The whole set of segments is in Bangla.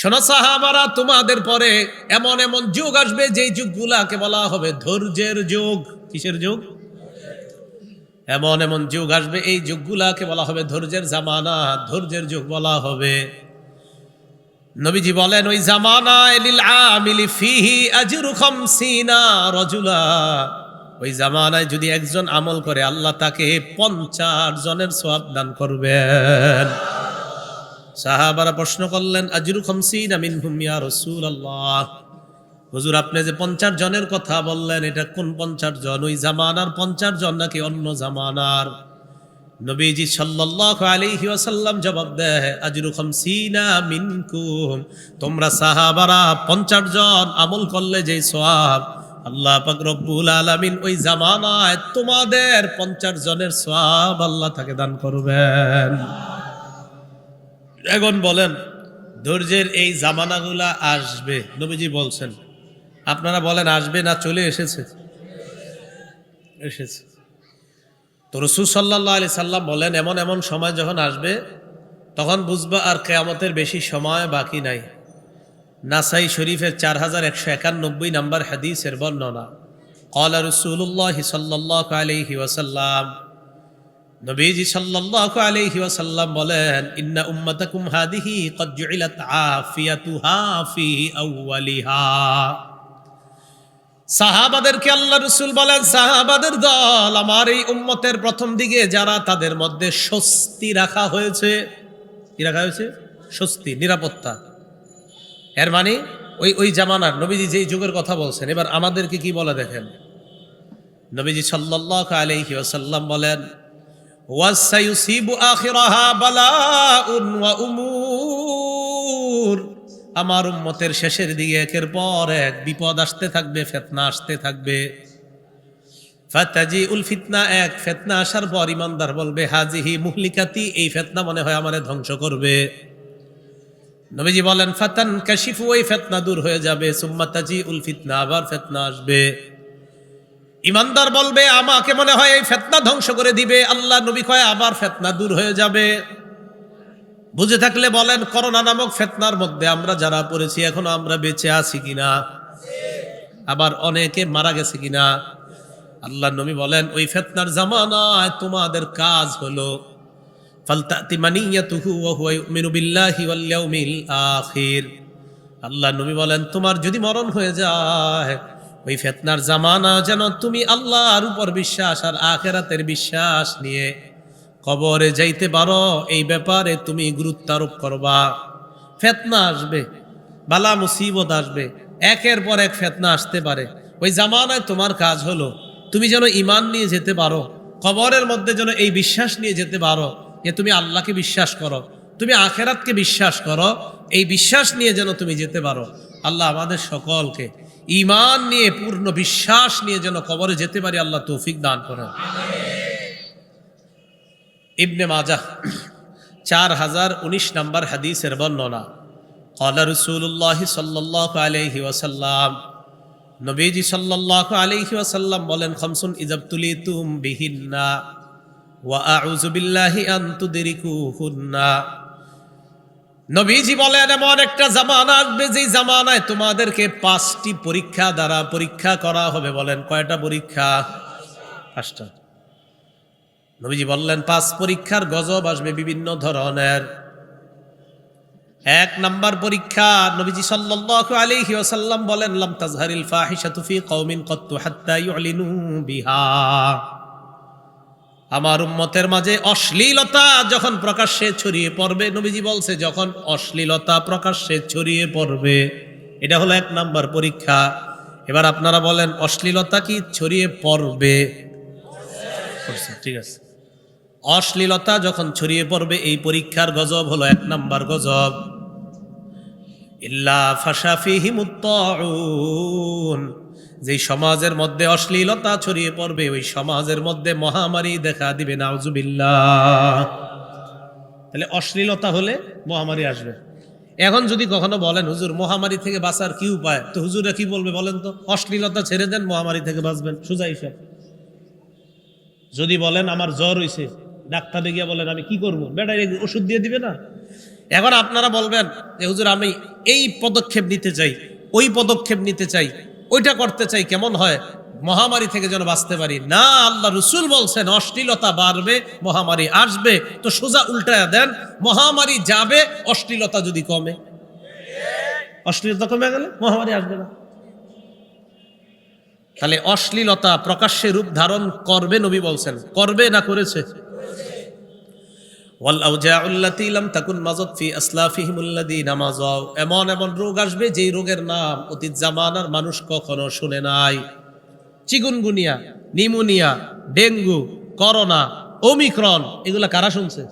শোনো সাহাবারা, তোমাদের পরে এমন এমন যুগ আসবে, যেই যুগগুলাকে বলা হবে ধৈর্যের যুগ। কিসের যুগ? এমন এমন যুগ আসবে, এই যুগগুলাকে বলা হবে ধৈর্যের জামানা। ধৈর্যের যুগ বলা হবে। নবীজি বলেন, ওই জামানায় লিল আমিলি ফিহি আজরু খামসিনা রাজুলা। ওই জামানায় যদি একজন আমল করে, আল্লাহ তাকে পঞ্চাশ জনের সওয়াব দান করবেন। সাহাবারা প্রশ্ন করলেন, আজরু খামসিনা মিনহুম রসুল আল্লাহ হুজুর, আপনি যে পঞ্চাশ জনের কথা বললেন, এটা কোন পঞ্চাশ জন? ওই জামানার পঞ্চাশ জন নাকি অন্য জামানার? নবীজি সাল্লাল্লাহু আলাইহি ওয়াসাল্লাম জবাব দেয়, আজরু খামসিনা মিনকুম। তোমরা সাহাবারা 50 জন আমল করলে যেই সওয়াব, আল্লাহ পাক রব্বুল আলামিন ওই জামানায় তোমাদের 50 জনের সওয়াব আল্লাহ তাকে দান করবেন। এখন বলেন, ধৈর্যের এই জামানাগুলা আসবে, নবীজি বলছেন। আপনারা বলেন, আসবে না, চলে এসেছে। এসেছে। তো রসুল সাল্লাহ আলি সাল্লাম বলেন, এমন এমন সময় যখন আসবে, তখন বুঝবা আর কেয়ামতের বেশি সময় বাকি নাই। নাসাই শরীফের চার হাজার একশো একানব্বই নম্বর হাদিসের বর্ণনা। কলা রসুল্লাহ সাল্লাহ আলহি ওয়াসাল্লাম নবীজি সাল্লাল্লাহু আলাইহি ওয়াসাল্লাম বলেন, ইন্না উম্মাতাকুম হাদিহি কদ জুইলাত আফিয়াতুহা ফি আউওয়ালিহা। সাহাবাদেরকে আল্লাহ রসুল বলেন, সাহাবাদের দল আমার এই উম্মতের প্রথম দিকে যারা তাদের মধ্যে স্বস্তি রাখা হয়েছে। কি রাখা হয়েছে? স্বস্তি, নিরাপত্তা। এর মানে ওই ওই জামানার, নবীজি যেই যুগের কথা বলছেন, এবার আমাদেরকে কি বলে দেখেন? নবীজি সাল্লাল্লাহু আলাইহি ওয়াসাল্লাম বলেন আমার উম্মতের শেষের দিকে একের পর এক বিপদ আসতে থাকবে, ফেতনা আসতে থাকবে। ফাতাজি উল ফিতনা, এক ফেতনা আসার পর ইমানদার বলবে, হাজিহি মুহলিকাতি, এই ফেতনা মনে হয় আমারে ধ্বংস করবে। নবীজি বলেন ফাতান কাশিফু ওই ফেতনা দূর হয়ে যাবে। সুম্মাতাজি উল ফিতনা, আবার ফেতনা আসবে। ইমানদার বলবে, আমাকে মনে হয় এই ফেতনা ধ্বংস করে দিবে। আল্লাহ নবী কয়, আবার ফেতনা দূর হয়ে যাবে। বুঝে থাকলে বলেন, করোনা নামক ফেতনার মধ্যে আমরা যারা পড়েছি, এখনও আমরা বেঁচে আছি কিনা? আবার অনেকে মারা গেছে কিনা? আল্লাহ নবী বলেন, ওই ফেতনার জামানায় তোমাদের কাজ হলো আল্লাহ নবী বলেন, তোমার যদি মরণ হয়ে যায় ওই ফেতনার জামানা যেন তুমি আল্লাহর উপর বিশ্বাস আর আখেরাতের বিশ্বাস নিয়ে কবরে যাইতে পারো, এই ব্যাপারে তুমি গুরুত্ব আরোপ করবা। ফেতনা আসবে, বালা মুসিবত আসবে, একের পর এক ফেতনা আসতে পারে। ওই জামানায় তোমার কাজ হলো, তুমি যেন ইমান নিয়ে যেতে পারো, কবরের মধ্যে যেন এই বিশ্বাস নিয়ে যেতে পারো যে তুমি আল্লাহকে বিশ্বাস করো, তুমি আখেরাতকে বিশ্বাস করো, এই বিশ্বাস নিয়ে যেন তুমি যেতে পারো। আল্লাহ আমাদের সকলকে ইমান নিয়ে, পূর্ণ বিশ্বাস নিয়ে যেন কবরে যেতে পারি, আল্লাহ তৌফিক দান করেন। ইবনে মাজাহ, চার হাজার উনিশ নম্বর হাদিসের বর্ণনা, কলা রসুল্লাহ সাল্লাহ আলহি ওসাল্লাম নবীজি সাল্লাহ আলহি ওয়াসাল্লাম বলেন, খামসুন ইজাবতুলি তুম বিহিন্না ওয়া আউজুবিল্লাহি আন্তুদেরিকু হুন্না নবীজি বলেন, এমন একটা জামানা আসবে যে জামানায় তোমাদেরকে পাঁচটি পরীক্ষা দ্বারা পরীক্ষা করা হবে বলেন। কয়টা পরীক্ষা? পাঁচটা। নবীজি বললেন, পাঁচ পরীক্ষার গজব আসবে বিভিন্ন ধরনের। এক নাম্বার পরীক্ষা, নবীজি সাল্লাল্লাহু আলাইহি ওয়াসাল্লাম বলেন, লাম তাজহারিল ফাহিশাতু ফি কওমিন কত্তু হাত্তা ইউলিনু বিহা। আমার উম্মতের মাঝে অশ্লীলতা যখন প্রকাশ্যে ছড়িয়ে পড়বে, নবীজি বলছে, যখন অশ্লীলতা প্রকাশ্যে ছড়িয়ে পড়বে, এটা হলো এক নাম্বার পরীক্ষা। এবার আপনারা বলেন, অশ্লীলতা কি ছড়িয়ে পড়বে? ঠিক আছে। অশ্লীলতা যখন ছড়িয়ে পড়বে, এই পরীক্ষার গজব হলো এক নাম্বার গজব। ইল্লা ফাশাফিহি মুত্তাউন যেই সমাজের মধ্যে অশ্লীলতা ছড়িয়ে পড়বে, ওই সমাজের মধ্যে মহামারী দেখা দিবে, নাউজুবিল্লাহ। তাহলে অশ্লীলতা হলে মহামারী আসবে। এখন যদি কখনো বলেন, হুজুর, মহামারী থেকে বাঁচার কি উপায়? তো হুজুরা কি বলবে বলেন তো? অশ্লীলতা ছেড়ে দেন, মহামারী থেকে বাঁচবেন। সোজা হিসাব যদি বলেন, আমার জ্বর হয়েছে ডাক্তারে গিয়ে বলেন, আমি কি করব? বেটাই ওষুধ দিয়ে দিবে না? এখন আপনারা বলবেন যে, হুজুর, আমি এই পদক্ষেপ নিতে চাই, ওই পদক্ষেপ নিতে চাই। ওইটা করতে চাই কেমন হয়? মহামারী থেকে যেন বাঁচতে পারি। না আল্লাহ রসুল বলছেন অশ্লীলতা বাড়বে মহামারী আসবে। তো সোজা উল্টায়া দেন মহামারী যাবে অশ্লীলতা যদি কমে। অশ্লীলতা কমে গেলে মহামারী আসবে না। তাহলে অশ্লীলতা প্রকাশ্যে রূপ ধারণ করবে নবী বলছেন। করবে না করেছে? এমন এমন রোগ আসবে যেই রোগের নাম অতীত জামানার মানুষ কখনো শুনে নাই। Chikungunya pneumonia dengue, corona, omicron, এগুলা কারা শুনছে?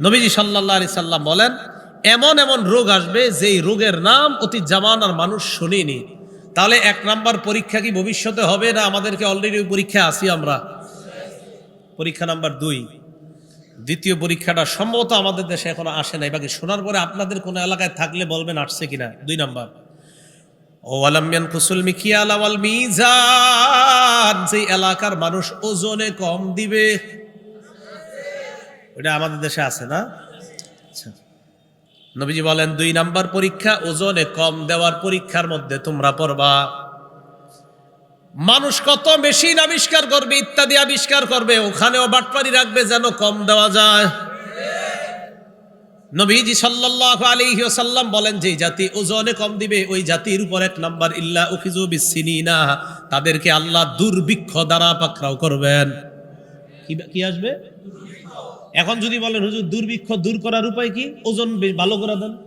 নবীজি সাল্লাল্লাহু আলাইহি সাল্লাম বলেন, এমন এমন রোগ আসবে যেই রোগের নাম অতীত জামানার মানুষ শুনিনি। তাহলে এক নাম্বার পরীক্ষা কি ভবিষ্যতে হবে না আমাদেরকে অলরেডি পরীক্ষা আসি আমরা? পরীক্ষা নাম্বার দুই। দ্বিতীয় পরীক্ষাটা সম্ভবত আমাদের দেশে এখনও আসে নাই। বাকি শোনার পরে আপনাদের কোনো এলাকায় থাকলে বলবেন আসছে কিনা? দুই নাম্বার। ও আলামিয়ান কুসুল মিকিয়াল আওয়াল মিজান যে এলাকার মানুষ ওজনে কম দিবে। ওটা আমাদের দেশে আছে না? আচ্ছা। নবীজি বলেন, দুই নাম্বার পরীক্ষা, ওজনে কম দেওয়ার পরীক্ষার মধ্যে তোমরা পড়বা। মানুষ কত মেশিন আবিষ্কার করবে, ইত্যাদি আবিষ্কার করবে, ওখানেও বাটপারি রাখবে যেন কম দেওয়া যায়। নবীজি সাল্লাল্লাহু আলাইহি ওয়াসাল্লাম বলেন, যে জাতি ওজনে কম দিবে, ওই জাতির উপর এক নাম্বার, ইল্লা উখিজু বিসিনিনা, তাদেরকে আল্লাহ দুর্ভিক্ষ দ্বারা পাকড়াও করবেন। কি কি আসবে? এখন যদি বলেন, হুজুর, দুর্ভিক্ষ দূর করার উপায় কি? ওজন ভালো করে দেন।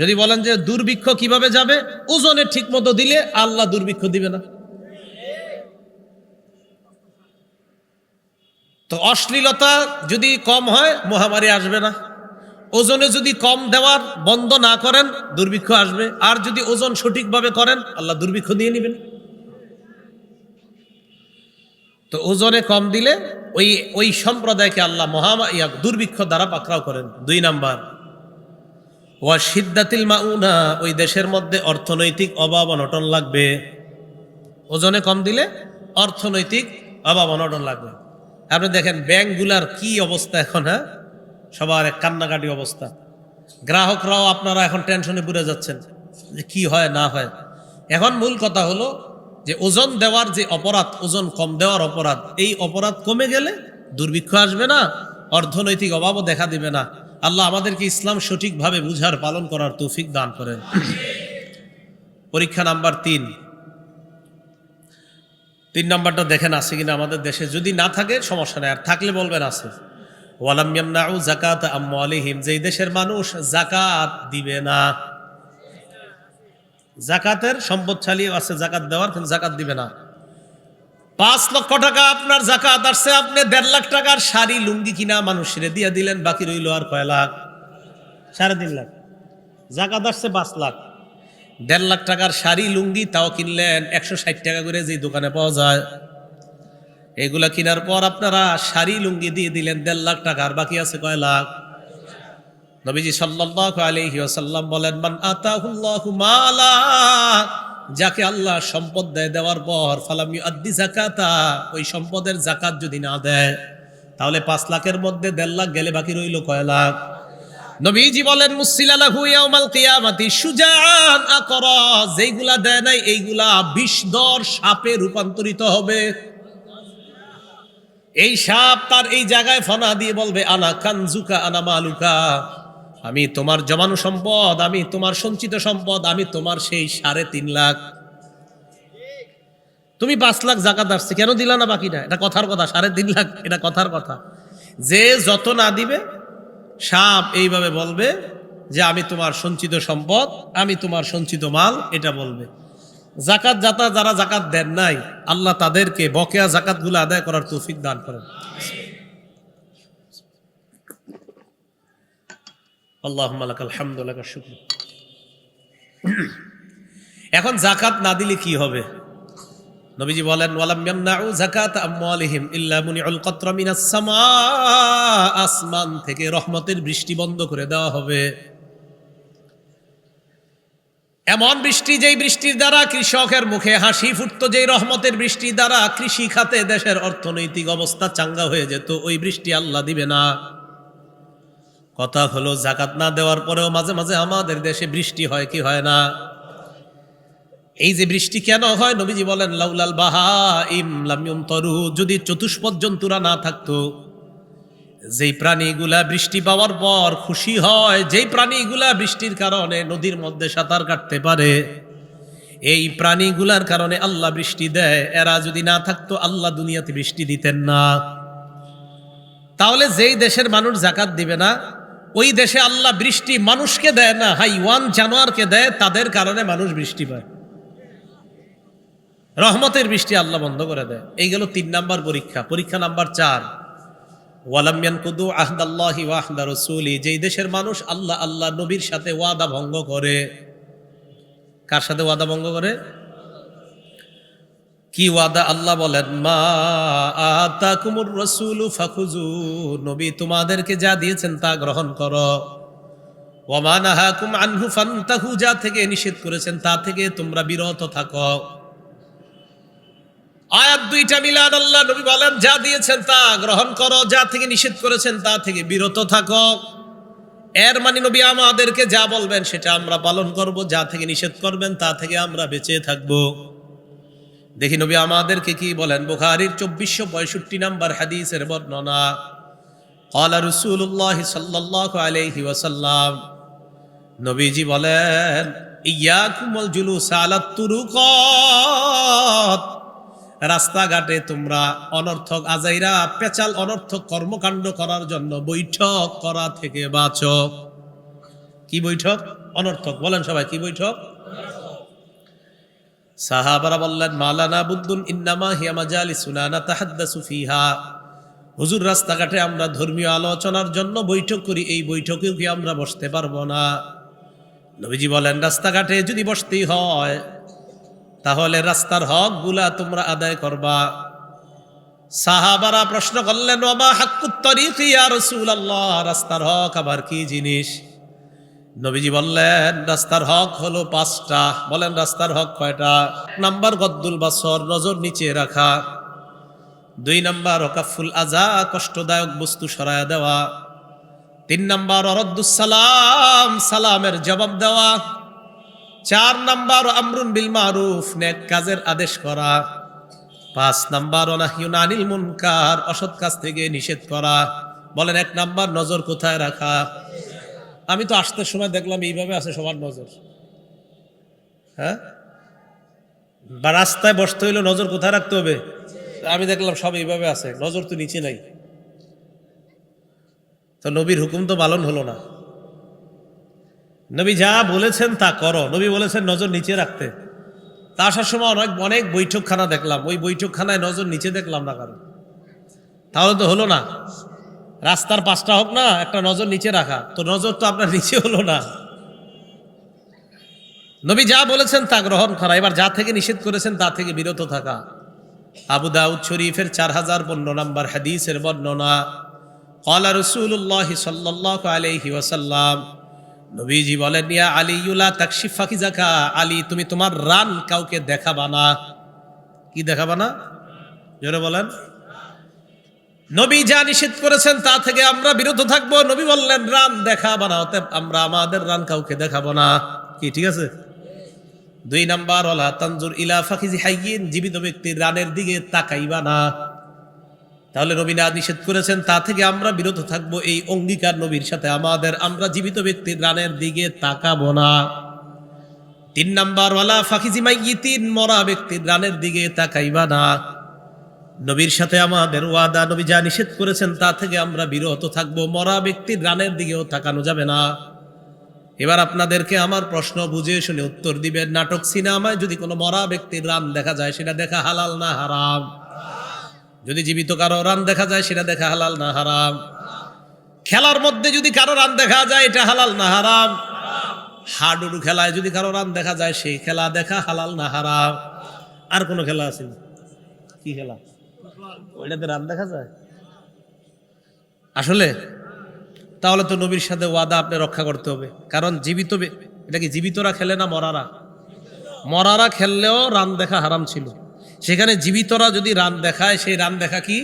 যদি বলেন যে দুর্ভিক্ষ কীভাবে যাবে? ওজনে ঠিক মতো দিলে আল্লাহ দুর্ভিক্ষ দিবে না। তো অশ্লীলতা যদি কম হয়, মহামারী আসবে না। ওজনে যদি কম দেওয়ার বন্ধ না করেন, দুর্ভিক্ষ আসবে। আর যদি ওজন সঠিকভাবে করেন, আল্লাহ দুর্ভিক্ষ দিয়ে নেবেন। তো ওজনে কম দিলে ওই ওই সম্প্রদায়কে আল্লাহ মহামা দুর্ভিক্ষ দ্বারা পাকড়াও করেন। দুই নাম্বার। ওয়া সিদ্ধাতিল মাউনা, ওই দেশের মধ্যে অর্থনৈতিক অভাব অনটন লাগবে। ওজনে কম দিলে অর্থনৈতিক অভাব অনটন লাগবে। আপনি দেখেন, ব্যাংকগুলার কি অবস্থা এখন হ্যাঁ? সবার এক কান্নাকাটি অবস্থা। গ্রাহকরাও আপনারা এখন টেনশনে পড়ে যাচ্ছেন যে কি হয়, না হয়। এখন মূল কথা হলো যে ওজন দেওয়ার যে অপরাধ, ওজন কম দেওয়ার অপরাধ, এই অপরাধ কমে গেলে দুর্ভিক্ষ আসবে না, অর্থনৈতিক অভাবও দেখা দিবে না। আল্লাহ আমাদেরকে ইসলাম সঠিকভাবে বুঝার, পালন করার তৌফিক দান করেন। পরীক্ষা নাম্বার তিন। তিন নাম্বারটা দেখেন, আছে কিনা আমাদের দেশে? যদি না থাকে, সমস্যা নেই। আর থাকলে বলবেন, আছে। ওয়ালাম ইয়ামনাউ জাকাত আমওয়ালিহিম। যেই দেশের মানুষ জাকাত দিবে না জাকাতের সম্পদশালী আছে জাকাত দেওয়ার, কিন্তু জাকাত দিবে না। পাঁচ লক্ষ টাকা আপনার জাকাত আসছে আপনি দেড় লাখ টাকার শাড়ি লুঙ্গি কিনা মানুষের দিয়ে দিলেন বাকি রইল আর কয় লাখ? সাড়ে তিন লাখ। জাকাত আসছে পাঁচ লাখ। দেড় লাখ টাকার শাড়ি লুঙ্গি তাও কিনলেন একশো ষাট টাকা করে যে দোকানে পাওয়া যায়। এগুলা কেনার পর আপনারা শাড়ি লুঙ্গি দিয়ে দিলেন দেড় লাখ টাকা আর বাকি আছে কয় লাখ? নবীজি সাল্লাল্লাহু আলাইহি ওয়াসাল্লাম বলেন মান আতাহুল্লাহু মালা যাকে আল্লাহ সম্পদ দেয় দেওয়ার পর, ফালাম ইউআদ্দি যাকাতা, ওই সম্পদের জাকাত যদি না দেয়, তাহলে পাঁচ লাখের মধ্যে দেড় লাখ গেলে বাকি রইল কয় লাখ? নবীজি বলেন মুসিলালাহু ইয়াউমাল কিয়ামাতি সুজান আকরা যেইগুলা দেয় নাই, এইগুলা বিষধর সাপে রূপান্তরিত হবে। এই সাপ তার এই জায়গায় ফনা দিয়ে বলবে, আনা কানজুকা, আনা মালুকা আমি তোমার জমানো সম্পদ, আমি তোমার সঞ্চিত সম্পদ, আমি তোমার সেই সাড়ে তিন লাখ। তুমি পাঁচ লাখ জাকাত আসছে, কেন দিলা না বাকিটা? এটা কথার কথা, সাড়ে তিন লাখ, এটা কথার কথা। যে যত না দিবে, সাপ এইভাবে বলবে যে আমি তোমার সঞ্চিত সম্পদ, আমি তোমার সঞ্চিত মাল, এটা বলবে। জাকাত যাতা যারা জাকাত দেন নাই, আল্লাহ তাদেরকে বকেয়া জাকাতগুলো আদায় করার তৌফিক দান করেন। আল্লাহ আলহামদুলিল্লাহ শুক্র। এখন জাকাত না দিলে কি হবে? নবীজি বলেন, ওয়ালাম ইয়ামনাউ আমওয়ালিহিম ইল্লা মিনাস সামা আসমান থেকে রহমতের বৃষ্টি বন্ধ করে দেওয়া হবে। এমন বৃষ্টি যেই বৃষ্টির দ্বারা কৃষকের মুখে হাসি ফুটতো, যেই রহমতের বৃষ্টির দ্বারা কৃষি খাতে দেশের অর্থনৈতিক অবস্থা চাঙ্গা হয়ে যেত, ওই বৃষ্টি আল্লাহ দিবে না। কথা হলো, জাকাত না দেওয়ার পরেও মাঝে মাঝে আমাদের দেশে বৃষ্টি হয়, কি হয় না? এই যে বৃষ্টি কেন হয়, নবীজি বলেন, লাউলাল বাহা ইমলামিয়ম তরু যদি চতুষ্পদ জন্তুরা না থাকতো, যেই প্রাণীগুলা বৃষ্টি পাওয়ার পর খুশি হয়, যেই প্রাণীগুলা বৃষ্টির কারণে নদীর মধ্যে সাঁতার কাটতে পারে, এই প্রাণীগুলার কারণে আল্লাহ বৃষ্টি দেয়। এরা যদি না থাকতো, আল্লাহ দুনিয়াতে বৃষ্টি দিতেন না। তাহলে যেই দেশের মানুষ জাকাত দিবে না ওই দেশে আল্লাহ বৃষ্টি মানুষকে দেয় না, হাইওয়ান জানোয়ারকে দেয়, তাদের কারণে মানুষ বৃষ্টি পায়। রহমতের বৃষ্টি আল্লাহ বন্ধ করে দেয়। এই গেল তিন নাম্বার পরীক্ষা। পরীক্ষা নাম্বার চার ওয়ালামিয়ান কুদু আহদাল্লাহি ওয়াহদা রসুলি, যেই দেশের মানুষ আল্লাহ আল্লাহ নবীর সাথে ওয়াদা ভঙ্গ করে। কার সাথে ওয়াদা ভঙ্গ করে? কি ওয়াদা আল্লাহ বলেন, মা আতাকুমুর রাসূলু ফাখুজু নবী তোমাদেরকে যা দিয়েছেন তা গ্রহণ করো। ওয়া নাহাকুম আনহু, ফান্তাহু, যা থেকে নিষেধ করেছেন তা থেকে তোমরা বিরত থাকো। আয়াত দুইটা মিলান আল্লাহ নবী বলেন, যা দিয়েছেন তা গ্রহণ করো, যা থেকে নিষেধ করেছেন তা থেকে বিরত থাকো। এর মানে নবী আমাদেরকে যা বলবেন সেটা আমরা পালন করব, যা থেকে নিষেধ করবেন তা থেকে আমরা বেঁচে থাকব। দেখি নবী আমাদেরকে কি বলেন? বুখারির চব্বিশশো পঁয়ষট্টি নাম্বার হাদিসের বর্ণনা। কলা রসুল্লাহ সাল্লাহ আলহি ওসাল্লাম নবীজি বলেন, ইয়াকুমল জুলুস আলাত্তুরুকত রাস্তাঘাটে তোমরা অনর্থক আজাইরা, পেচাল অনর্থক কর্মকাণ্ড করার জন্য বৈঠক করা থেকে বাঁচ। কি বৈঠক? অনর্থক। বলেন সবাই, কি বৈঠক? সাহাবারা বললেন, মালানা বুদ্দুন ইন্নামা হিয়া মাজালি সুনানা তাহাদ্দাসু ফিহা। হুজুর, রাস্তাঘাটে আমরা ধর্মীয় আলোচনার জন্য বৈঠক করি, এই বৈঠকেও কি আমরা বসতে পারব না? নবীজি বলেন, রাস্তাঘাটে যদি বসতেই হয়, তাহলে রাস্তার হকগুলা তোমরা আদায় করবা। সাহাবারা প্রশ্ন করলেন, ওমা হাক্কুত তরিক ইয়া রাসূলুল্লাহ? রাস্তার হক আবার কি জিনিস? নবীজি বললেন, রাস্তার হক হলো পাঁচটা। বলেন, রাস্তার হক কয়টা? নাম্বার, গদ্দুল বাসর, নজর নিচে রাখা। দুই নাম্বার, ওকাফুল আজা, কষ্টদায়ক বস্তু সরায়া দেওয়া। তিন নাম্বার অরদ্দুসালাম সালামের জবাব দেওয়া। চার নাম্বার, আমরুন বিল মারুফ, নেক কাজের আদেশ করা। পাঁচ নাম্বার অনাহিউন আনিল মুনকার, অসৎ কাজ থেকে নিষেধ করা। বলেন, এক নাম্বার, নজর কোথায় রাখা? আমি তো আসতে সময় দেখলাম এইভাবে আছে সবার নজর। হ্যাঁ? বা রাস্তায় বসতে হইলে নজর কোথায় রাখতে হবে? আমি দেখলাম সব এইভাবে আছে, নজর তো নিচে নাই। তো নবীর হুকুম তো পালন হলো না। নবী যা বলেছেন তা করো। নবী বলেছেন নজর নিচে রাখতে। তা আসার সময় অনেক অনেক বৈঠকখানা দেখলাম। ওই বৈঠকখানায় নজর নিচে দেখলাম না কারণ তাহলে তো হলো না। রাস্তার পাঁচটা হোক না, একটা নজর নিচে রাখা। তো নজর তো আপনার নিচে হলো না। নবী যা বলেছেন তা গ্রহণ করা, এবার যা থেকে নিষেধ করেছেন তা থেকে বিরত থাকা। আবু দাউদ শরীফের চার হাজার পনেরো নম্বর হাদিসের বর্ণনা কলা রসুল্লাহ সাল্লাহ আলহি ওয়াসাল্লাম নবীজি বলেন, ইয়া আলিউলা তাকশিফ ফাকিজাকা আলী, তুমি তোমার রান কাউকে দেখাবা না। কি দেখাবা না? জোরে বলেন। নবী যা নিষেধ করেছেন তা থেকে আমরা বিরত থাকব। নবী বললেন, রান দেখাবা না অতএব আমরা আমাদের রান কাউকে দেখাবো না। কি, ঠিক আছে? দুই নাম্বার ওলা তানজুর ইলা ফাকিজি হাইয়িন, জীবিত ব্যক্তির রানের দিকে তাকাইবা না। তাহলে নবী না নিষেধ করেছেন তা থেকে আমরা বিরত থাকব এই অঙ্গীকার নবীর সাথে। আমাদের, আমরা জীবিত ব্যক্তির রানের দিকে তাকাবো না। তিন নাম্বার ফাকিজি মাইয়িতিন, মরা ব্যক্তির রানের দিকে তাকাইবা না। নবীর সাথে আমাদের ওয়াদা, নবী যা নিষেধ করেছেন তা থেকে আমরা বিরত থাকব, মরা ব্যক্তির রানের দিকেও তাকানো যাবে না। এবার আপনাদেরকে আমার প্রশ্ন বুঝে শুনে উত্তর দিবেন। নাটক সিনেমায় যদি কোনো মরা ব্যক্তির রান দেখা যায়, সেটা দেখা হালাল না হারাম? যদি জীবিত কারও রান দেখা যায়, সেটা দেখা হালাল না হারাম? খেলার মধ্যে যদি কারও রান দেখা যায়, এটা হালাল না হারাম? হাডুডু খেলায় যদি কারও রান দেখা যায়, সেই খেলা দেখা হালাল না হারাম? আর কোনো খেলা আছে? কি খেলা? ওইটাতে রান দেখা যায়। আসলে, তাহলে তো নবীর সাথে ওয়াদা আপনি রক্ষা করতে হবে। কারণ জীবিত এটা কি জীবিতরা খেলে না মরারা? মরারা খেললেও রান দেখা হারাম ছিল। সেখানে জীবিতরা যদি রান দেখায়, সেই রান দেখা কি?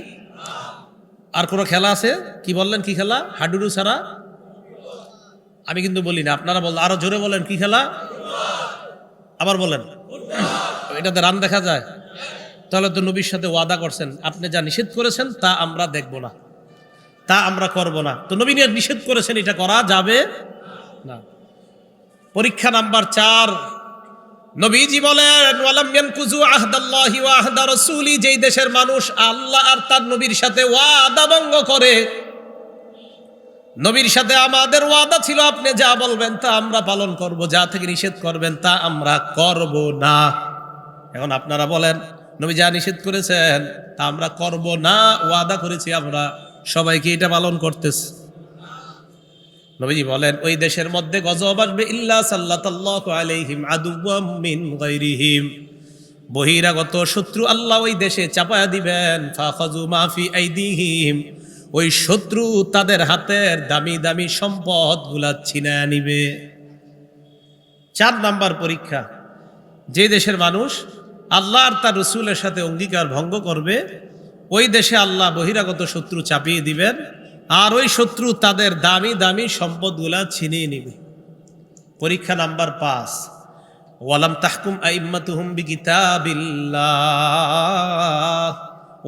আর কোনো খেলা আছে? কি বললেন কি খেলা? হাডুডু ছাড়া? আমি কিন্তু বলি না, আপনারা বল আরও জোরে বলেন, কি খেলা? আবার বলেন। এটাতে রান দেখা যায়। তাহলে তো নবীর সাথে ওয়াদা করছেন, আপনি যা নিষেধ করেছেন তা আমরা দেখব না। তা আমরা করব না। তো নবী নিষেধ করেছেন, এটা করা যাবে না। পরীক্ষা নাম্বার চার, নবীজি বলেন যেই দেশের মানুষ আল্লাহ আর তার নবীর সাথে ওয়াদা ভঙ্গ করে, নবীর সাথে আমাদের ওয়াদা ছিল, আপনি যা বলবেন তা আমরা পালন করব, যা থেকে নিষেধ করবেন তা আমরা করব না। এখন আপনারা বলেন নবী যা নিষেধ করেছেন, তা আমরা করব না, ওয়াদা করেছি আমরা। সবাইকে এটা পালন করতেছি? নবীজি বলেন, ওই দেশের মধ্যে গজব আসবে ইল্লা সাল্লাতাল্লাহু আলাইহিম আদুওয়াম মিন গায়রিহিম। বহিরাগত শত্রু আল্লাহ ওই দেশে চাপায়া দিবেন ফাখাজু মাফি আইদিহিম ওই শত্রু তাদের হাতের দামি দামি সম্পদগুলা ছিনায় নিবে চার নাম্বার পরীক্ষা, যে দেশের মানুষ আল্লাহ আর তার রসুলের সাথে অঙ্গীকার ভঙ্গ করবে, ওই দেশে আল্লাহ বহিরাগত শত্রু চাপিয়ে দিবেন, আর ওই শত্রু তাদের দামি দামি সম্পদগুলা ছিনিয়ে নিবে। পরীক্ষা নাম্বার পাঁচ, ওয়ালাম তাহকুম আইম্মাতুহুম বিকিতাবিল্লাহ,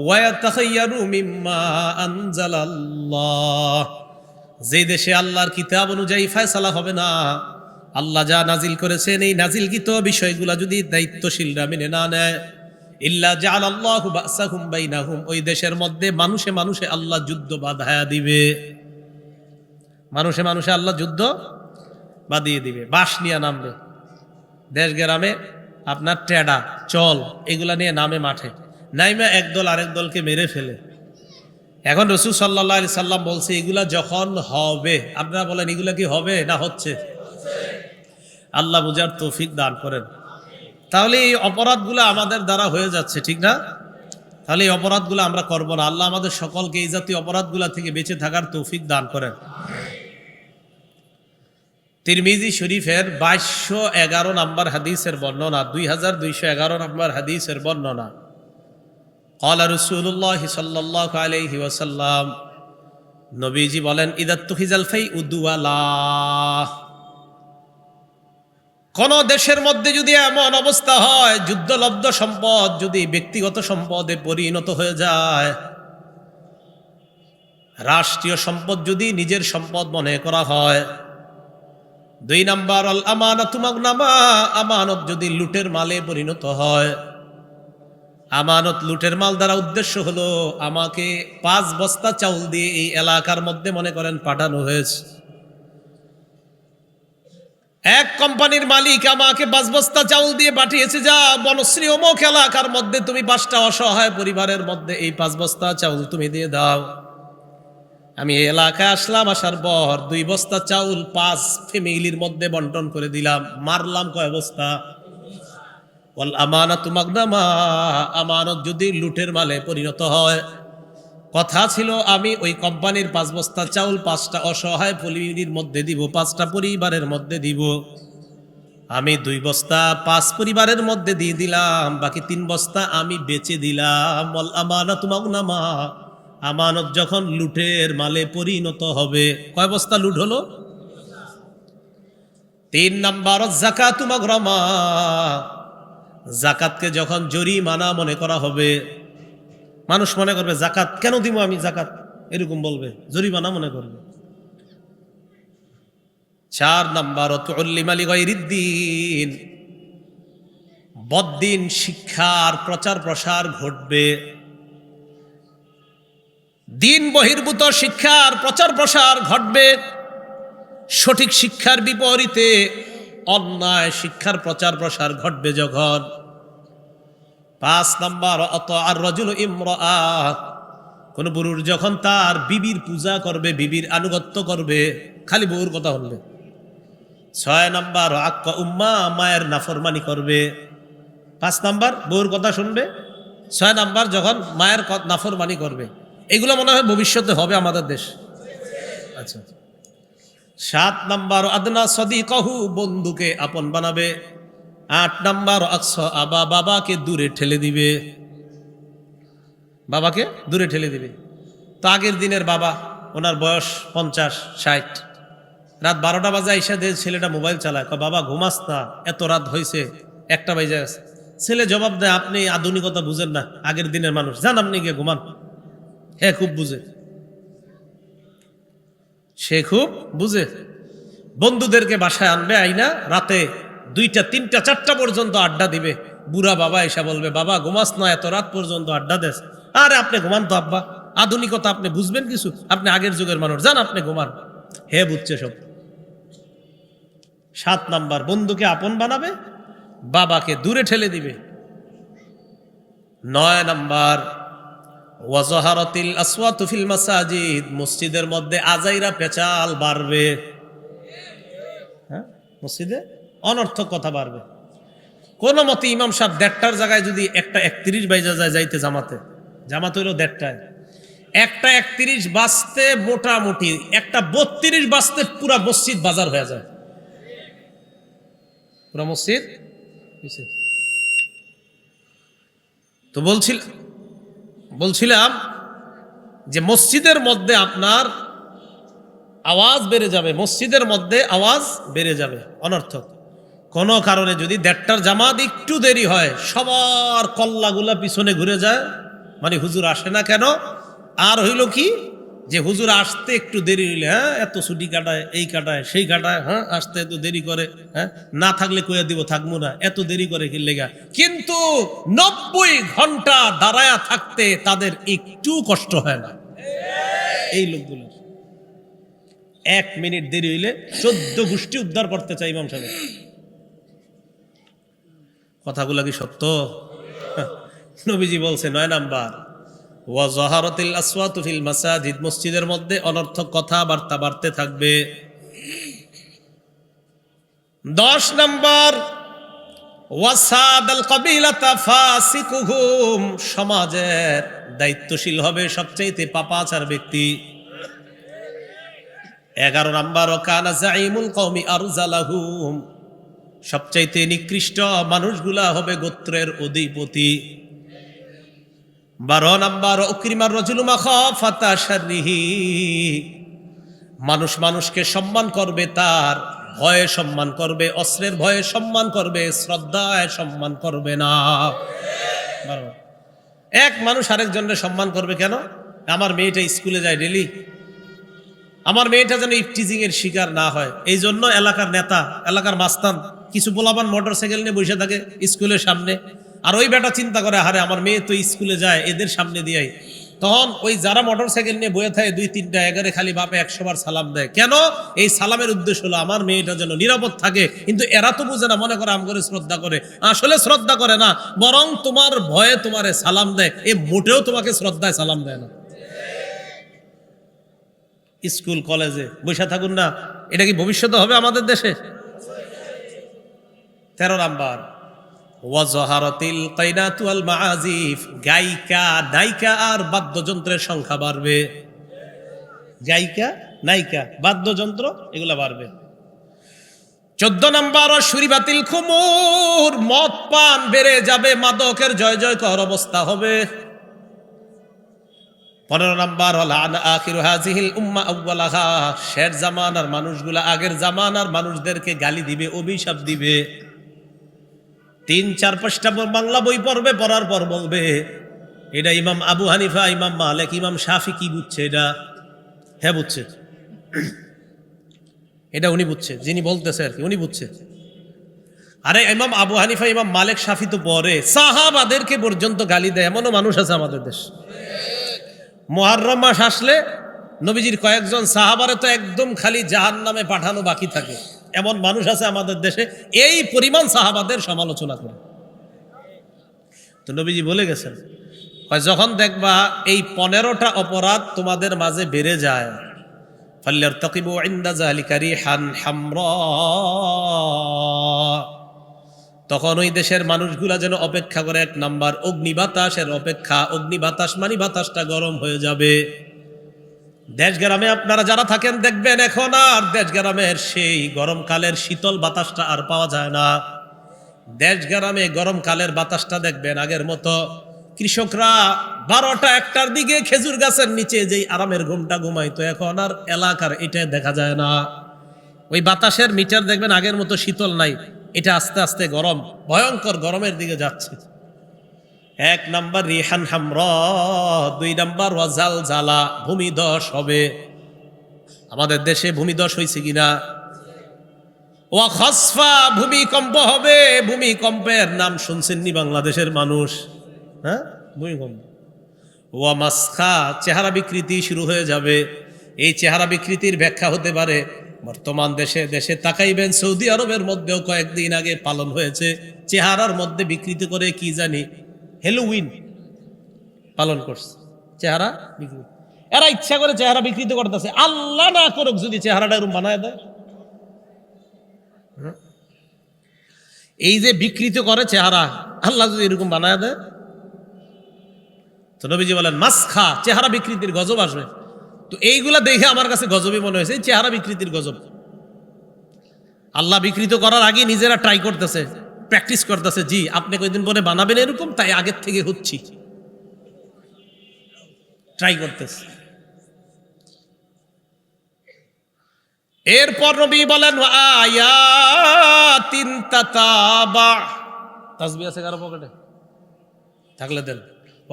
ওয়ায়াতাখাইয়ারু মিম্মা আনজালাল্লাহ। যে দেশে আল্লাহর কিতাব অনুযায়ী ফয়সালা হবে না আল্লাহ যা নাজিল করেছেন, এই নাজিলকৃত বিষয়গুলা যদি দায়িত্বশীলরা মেনে না নেয়, ইল্লা জাল আল্লাহ বাসাহুম বাইনাহুম, ওই দেশের মধ্যে মানুষে মানুষে আল্লাহ যুদ্ধ বাধায়া দিবে। মানুষে মানুষে আল্লাহ যুদ্ধ বাদিয়ে দিবে। বাস নিয়ে নামবে। দেশ গ্রামে আপনার টেডা, চল, এগুলা নিয়ে নামে মাঠে। নাইমা একদল আরেক দলকে মেরে ফেলে। এখন রসুল সাল্লাহ সাল্লাম বলছে, এগুলা যখন হবে, আপনারা বলেন, এগুলা কি হবে না হচ্ছে? আল্লাহ বুঝার তৌফিক দান করেন। তাহলে এই অপরাধগুলো আমাদের দ্বারা হয়ে যাচ্ছে, ঠিক না? তাহলে এই অপরাধগুলো আমরা করব না। আল্লাহ আমাদের সকলকে এই জাতীয় অপরাধগুলো থেকে বেঁচে থাকার তৌফিক দান করেন। তিরমিজি শরীফের বাইশশো এগারো নাম্বার হাদিসের বর্ণনা, দুই হাজার দুইশো এগারো নাম্বার হাদিসের বর্ণনা। قال رسول কলা রসুল্লাহ সাল্লাহ আলহি ওসাল্লাম নবীজি বলেন ইদাত্তুহিজালফাই উদ্দুয়ালাহ কোন দেশের মধ্যে যদি এমন অবস্থা হয়, যুদ্ধলব্ধ সম্পদ যদি ব্যক্তিগত সম্পদে পরিণত হয়ে যায়, রাষ্ট্রীয় সম্পদ যদি নিজের সম্পদ মনে করা হয়, দুই নাম্বার আমানত মাগনামা, আমানত যদি লুটের মালে পরিণত হয়। আমানত লুটের মাল দ্বারা উদ্দেশ্য হলো, আমাকে পাঁচ বস্তা চাউল দিয়ে এই এলাকার মধ্যে মনে করেন পাঠানো হয়েছে। এক কোম্পানির মালিক আমাকে পাঁচ বস্তা চাউল দিয়ে পাঠিয়েছে, যা বনশ্রী অমুক এলাকার মধ্যে তুমি পাঁচটা অসহায় পরিবারের মধ্যে এই পাঁচ বস্তা চাউল তুমি দিয়ে দাও। আমি এলাকায় আসলাম, আসার পর দুই বস্তা চাউল পাঁচ ফ্যামিলির মধ্যে বন্টন করে দিলাম। মারলাম কয় বস্তা? আমানত মাগনামা আমানত যদি লুটের মালে পরিণত হয় কথা ছিল, আমি ওই কোম্পানির পাঁচ বস্তা চাউল, পাঁচটা অসহায় পরিবারের মধ্যে দিব, পাঁচটা পরিবারের মধ্যে দিব। আমি দুই বস্তা পাঁচ পরিবারের মধ্যে দিয়ে দিলাম, বাকি তিন বস্তা আমি বেচে দিলাম। আমানত মাগনামা আমানত যখন লুটের মালে পরিণত হবে। কয় বস্তা লুট হলো? তিন নাম্বার, জাকাতু মাগরামা। জাকাতকে যখন জরিমানা মনে করা হবে মানুষ মনে করবে, জাকাত কেন দিব আমি জাকাত? এরকম বলবে, জরিমানা মনে করবে। চার নাম্বার বদ্দিন শিক্ষার প্রচার প্রসার ঘটবে। দিন বহির্ভূত শিক্ষার প্রচার প্রসার ঘটবে। সঠিক শিক্ষার বিপরীতে অন্যায় শিক্ষার প্রচার প্রসার ঘটবে যখন। পাঁচ নাম্বার, অত আর রজুল ইমরা কোন পুরুষ যখন তার বিবির পূজা করবে, বিবির আনুগত্য করবে, খালি বউর কথা বলবে ছয় নাম্বার, আক্কা উম্মা মায়ের নাফরমানি করবে। পাঁচ নাম্বার, বউর কথা শুনবে। ছয় নাম্বার, যখন মায়ের নাফরমানি করবে। এগুলো মনে হয় ভবিষ্যতে হবে আমাদের দেশ। আচ্ছা সাত নাম্বার, আদনা সদি কহু বন্ধুকে আপন বানাবে। আট নাম্বার আকস, আবা বাবাকে দূরে ঠেলে দিবে। বাবাকে দূরে ঠেলে দিবে। তো আগের দিনের বাবা, ওনার বয়স পঞ্চাশ, ষাট। রাত বারোটা বাজে আইসা দিয়ে ছেলেটা মোবাইল চালায় বাবা, ঘুমাস না, এত রাত হয়েছে একটা বাজে গেছে ছেলে জবাব দেয়, আপনি আধুনিকতা বুঝেন না, আগের দিনের মানুষ, যান আপনি গিয়ে ঘুমান। হ্যাঁ খুব বুঝে। সে খুব বুঝে। বন্ধুদেরকে বাসায় আনবে, আইনা রাতে দুইটা, তিনটা, চারটা পর্যন্ত আড্ডা দিবে। বুড়া বাবা এসে বলবে, বাবা, ঘুমাস না, এত রাত পর্যন্ত আড্ডা দেশ আরে, আপনি ঘুমান তো, আব্বা। আধুনিকতা আপনি বুঝবেন কিছু? আপনি আগের যুগের মানুষ। যান, আপনি ঘুমান। হে বুঝছে সব। সাত নাম্বার, বন্ধুকে আপন বানাবে, বাবাকে দূরে ঠেলে দিবে। নয় নাম্বার, ওয়াজহারতিল আসওয়াতু ফিল মাসাজিদ, মসজিদের মধ্যে আজাইরা পেচাল বাড়বে। হ্যাঁ মসজিদে? অনর্থক কথা বাড়বে। কোন মতে ইমাম সাহেব দেড়টার জায়গায় যদি একটা একত্রিশ বাইজা যায় যাইতে জামাতে, জামাত হইল দেড়টায়। একটা একত্রিশ বাঁচতে মোটামুটি, একটা বত্রিশ বাঁচতে পুরা মসজিদ বাজার হয়ে যায়। পুরা মসজিদ? তো বলছিল বলছিলাম যে মসজিদের মধ্যে আপনার আওয়াজ বেড়ে যাবে, মসজিদের মধ্যে আওয়াজ বেড়ে যাবে, অনর্থক। কোনো কারণে যদি দেড়টার জামাত একটু দেরি হয়, সবার কল্লাগুলা পিছনে ঘুরে যায় মানে হুজুর আসে না কেন? আর হইল কি, যে হুজুর আসতে একটু দেরি হইলে হ্যাঁ এত ছুটি কাটায়, এই কাটায়, সেই কাটায় হ্যাঁ আসতে এত দেরি করে হ্যাঁ না থাকলে কইয়া দিব, থাকব না, এত দেরি করে কি লেগা? কিন্তু নব্বই ঘণ্টা দাঁড়ায়া থাকতে তাদের একটু কষ্ট হয় না। এই লোকগুলোর এক মিনিট দেরি হইলে চোদ্দ গোষ্ঠী উদ্ধার করতে চাই ইমাম সাহেব। কথাগুলো কি সত্য? নবীজি বলছে নয় নাম্বার, ওয়া জহারতিল আসওয়াতু ফিল মাসাজিদ, মসজিদের মধ্যে অনর্থক কথাবার্তা বাড়তে থাকবে। দশ নাম্বার সমাজের দায়িত্বশীল হবে সবচাইতে পাপাচার ব্যক্তি। এগারো নাম্বার ওকানা জাইমুল কওমি আরজালাহুম সবচাইতে নিকৃষ্ট মানুষগুলা হবে গোত্রের অধিপতি। বারো নাম্বার অক্রিমার রজুল মাখাফাতা শাররিহি। মানুষ মানুষকে সম্মান করবে তার ভয়ে সম্মান করবে, অস্ত্রের ভয়ে সম্মান করবে, শ্রদ্ধায় সম্মান করবে না। এক মানুষ আরেকজনের সম্মান করবে কেন? আমার মেয়েটা স্কুলে যায় ডেলি। আমার মেয়েটা যেন ইফটিজিং এর শিকার না হয়। এই জন্য এলাকার নেতা, এলাকার মাস্তান কিছু বলাবান মোটর সাইকেল নিয়ে বসে থাকে স্কুলের সামনে। আর ওই বেটা চিন্তা করে হারে আমার মেয়ে তো স্কুলে যায়, এদের সামনে দিয়াই তখন ওই যারা মোটর সাইকেল নিয়ে বয়ে থাকে, দুই, তিনটা, এগারে খালি বাপে একশো বার সালাম দেয়। কেন? এই সালামের উদ্দেশ্য হলো, আমার মেয়েটা যেন নিরাপদ থাকে। কিন্তু এরা তো বুঝে না, মনে করে আম করে শ্রদ্ধা করে। আসলে শ্রদ্ধা করে না, বরং তোমার ভয়ে তোমারে সালাম দেয়। এ মোটেও তোমাকে শ্রদ্ধায় সালাম দেয় না। স্কুল, কলেজে বসে থাকুন না। এটা কি ভবিষ্যতে হবে আমাদের দেশে? তেরো নাম্বার। ওয়াজহারতিল কাইনাতু আল মাআজিফ গায়িকা, নায়িকা আর বাদ্যযন্ত্রের সংখ্যা বাড়বে। গায়িকা, নায়িকা, বাদ্যযন্ত্র, এগুলা বাড়বে। চোদ্দ নম্বর সুরিবাতিল খুমুর, মদ পান বেড়ে যাবে, মাদকের জয় জয় জয়কর অবস্থা হবে। পনেরো নাম্বার হল আখির হাজিহিল উম্মা আউ্বালাহা শের জামানার মানুষগুলা আগের জামানার মানুষদেরকে গালি দিবে, অভিশাপ দিবে। তিন চার পাঁচটা বাংলা বই পড়বে, পড়ার পর বলবে, এটা ইমাম আবু হানিফা, ইমাম মালেক, ইমাম শাফি কি বুঝছে এটা? হ্যাঁ বুঝছে। এটা উনি বুঝছে, যিনি বলতেছে আর কি, উনি বুঝছে। আরে ইমাম আবু হানিফা, ইমাম মালেক, শাফি তো পরে সাহাবাদেরকে পর্যন্ত গালি দেয়, এমনও মানুষ আছে আমাদের দেশ। মহারম মাস আসলে নবীজির কয়েকজন সাহাবারে তো একদম খালি জাহান নামে পাঠানো বাকি থাকে। এমন মানুষ আছে আমাদের দেশে, এই পরিমাণ সাহাবাদের সমালোচনা করে। তো নবীজি বলে গেছেন যখন দেখবা এই পনেরোটা অপরাধ তোমাদের মাঝে বেড়ে যায় ফাল্লার তকিবু ইন্দা জালিকারি হান হামরা, তখন ওই দেশের মানুষগুলা যেন অপেক্ষা করে, এক নাম্বার অগ্নি বাতাসের অপেক্ষা অগ্নি বাতাস মানে বাতাসটা গরম হয়ে যাবে। দেশ গ্রামে আপনারা যারা থাকেন দেখবেন এখন আর দেশ গ্রামের সেই গরমকালের শীতল বাতাসটা আর পাওয়া যায় না। দেশ গ্রামে গরমকালের বাতাসটা দেখবেন আগের মতো। কৃষকরা বারোটা একটার দিকে খেজুর গাছের নিচে যেই আরামের ঘুমটা ঘুমাইতো, এখন আর এলাকার এটা দেখা যায় না। ওই বাতাসের মিটার দেখবেন আগের মতো শীতল নাই, এটা আস্তে আস্তে গরম, ভয়ঙ্কর গরমের দিকে যাচ্ছে। এক নাম্বার রিহান হামর, দুই নাম্বার ওয়াজাল জালা ভূমিদশ হবে। আমাদের দেশে ভূমিদশ হয়েছে কিনা? ওয়া খসফা, ভূমিকম্প হবে। ভূমিকম্পের নাম শুনছেননি বাংলাদেশের মানুষ? হ্যাঁ? ভূমিকম্প। ওয়া মাসখা, চেহারা বিকৃতি শুরু হয়ে যাবে। এই চেহারা বিকৃতির ব্যাখ্যা হতে পারে, বর্তমান দেশে দেশে তাকাইবেন, সৌদি আরবের মধ্যেও কয়েকদিন আগে পালন হয়েছে। চেহারার মধ্যে বিকৃতি করে কি জানি হেলোউইন পালন করছে। চেহারা বিকৃতি এরা ইচ্ছা করে চেহারা বিকৃত করতেছে। আল্লাহ না করুক যদি চেহারাটা এরকম বানায় দেয়। এই যে বিকৃত করে চেহারা, আল্লাহ যদি এরকম বানায় দেয়। তো নবীজি বলেন মাসখা চেহারা বিকৃতির গজব আসবে। তো এইগুলা দেখে আমার কাছে গজবই মনে হয়েছে চেহারা বিকৃতির গজব। আল্লাহ বিকৃত করার আগে নিজেরা ট্রাই করতেছে। প্র্যাকটিস করতেছে, জি, আপনি কয়দিন পরে বানাবেন এরকম? তাই আগের থেকে হচ্ছি। ট্রাই করতেছে। এরপর নবী বলেন আয়াতিন তাতাবা। তাসবি আছে কারও পকেটে? থাকলে দেন।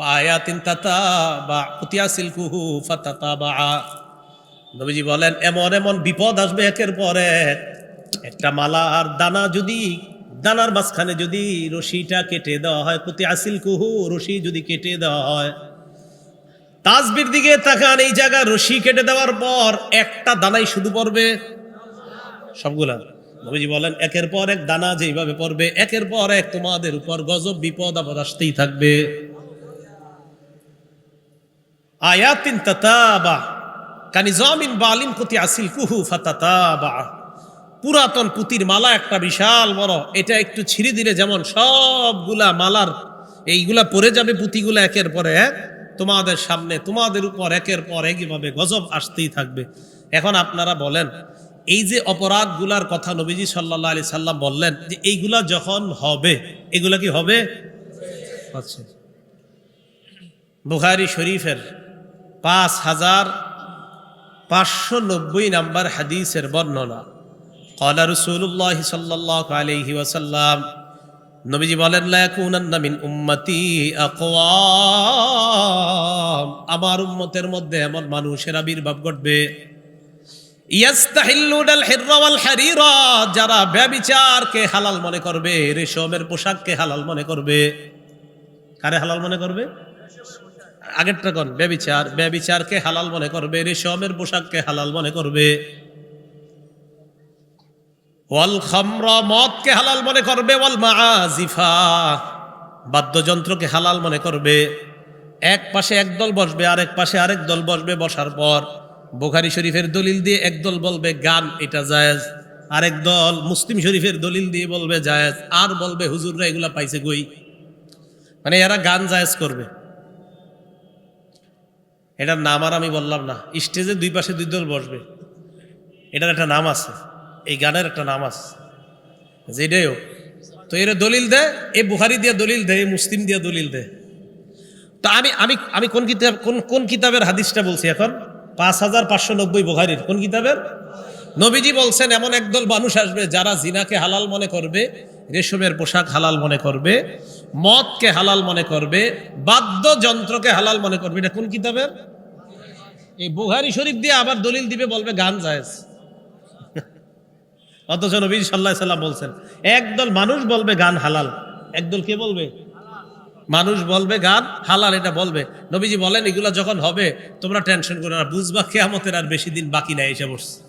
আয়াতিন তাতাবা। উতিয়া সিলকুহু ফাতাতাবা। নবীজি বলেন, এমন এমন বিপদ আসবে একের পর এক। একটা মালার দানা যদি দানার মাঝখানে যদি রশিটা কেটে দেওয়া হয় প্রতি আসিল কুহু, রশি যদি কেটে দেওয়া হয়। তাজবির দিকে তাকান, এই জায়গা রশি কেটে দেওয়ার পর একটা দানাই শুধু পড়বে। সবগুলা। নবীজি বলেন, একের পর এক দানা যেইভাবে পড়বে, একের পর এক তোমাদের উপর গজব, বিপদ আবার আসতেই থাকবে। আয়াতিন তাতাবা কানি জমিন বালিন কতি আসিল কুহু ফাতাতাবা। পুরাতন পুতির মালা একটা বিশাল বড়। এটা একটু ছিঁড়ে দিলে যেমন সবগুলা মালার এইগুলা পরে যাবে পুঁতিগুলা একের পরে এক। তোমাদের সামনে, তোমাদের উপর একের পর একইভাবে গজব আসতেই থাকবে। এখন আপনারা বলেন, এই যে অপরাধগুলার কথা নবীজি সাল্লাহ আলি সাল্লাম বললেন যে এইগুলা যখন হবে, এগুলা কি হবে? আচ্ছা। বুখারি শরীফের পাঁচ হাজার পাঁচশো নব্বই নাম্বার হাদিসের বর্ণনা। কলা রসুল্লাহ সাল্লাহ আলহি ওয়াসাল্লাম নবীজি বলেন মিন উম্মতি আমার উম্মতের মধ্যে এমন মানুষের আবির্ভাব ঘটবে। যারা ব্যবিচারকে হালাল মনে করবে, রেশমের পোশাককে হালাল মনে করবে। কারে হালাল মনে করবে? আগেরটা কন? ব্যবিচার। ব্যবিচারকে হালাল মনে করবে, রেশমের পোশাককে হালাল মনে করবে। ওয়াল খামরা, মদকে হালাল মনে করবে, ওয়াল মাআজিফা বাদ্যযন্ত্রকে হালাল মনে করবে। এক পাশে একদল বসবে, আরেক পাশে আরেক দল বসবে বসার পর। বুখারি শরীফের দলিল দিয়ে একদল বলবে, গান এটা জায়েজ। আরেক দল মুসলিম শরীফের দলিল দিয়ে বলবে, জায়েজ। আর বলবে, হুজুররা এগুলা পাইছে কই? মানে এরা গান জায়েজ করবে। এটার নাম আর আমি বললাম না। স্টেজে দুই পাশে দুই দল বসবে। এটার একটা নাম আছে। এই গানের একটা নাম আছে। যেটাই হোক। তো এরা দলিল দেয়, এ বুহারি দিয়া দলিল দেয়, এ মুসলিম দিয়া দলিল দেয়। তো আমি আমি আমি কোন কিতাব, কোন কোন কিতাবের হাদিসটা বলছি এখন? পাঁচ হাজার পাঁচশো নব্বই বুহারির কোন কিতাবের? নবীজি বলছেন, এমন একদল মানুষ আসবে যারা জিনাকে হালাল মনে করবে, রেশমের পোশাক হালাল মনে করবে, মদকে হালাল মনে করবে, বাদ্যযন্ত্রকে হালাল মনে করবে। এটা কোন কিতাবের? এই বুহারি শরীফ দিয়ে আবার দলিল দিবে, বলবে গান জায়েজ। অথচ নবী সাল্লাহ সাল্লাম বলছেন একদল মানুষ বলবে গান হালাল। একদল কে বলবে? মানুষ বলবে গান হালাল, এটা বলবে। নবীজি বলেন, এগুলা যখন হবে, তোমরা টেনশন করে না, বুঝবা কেয়ামতের আর বেশি দিন বাকি নাই, এসে বসছে।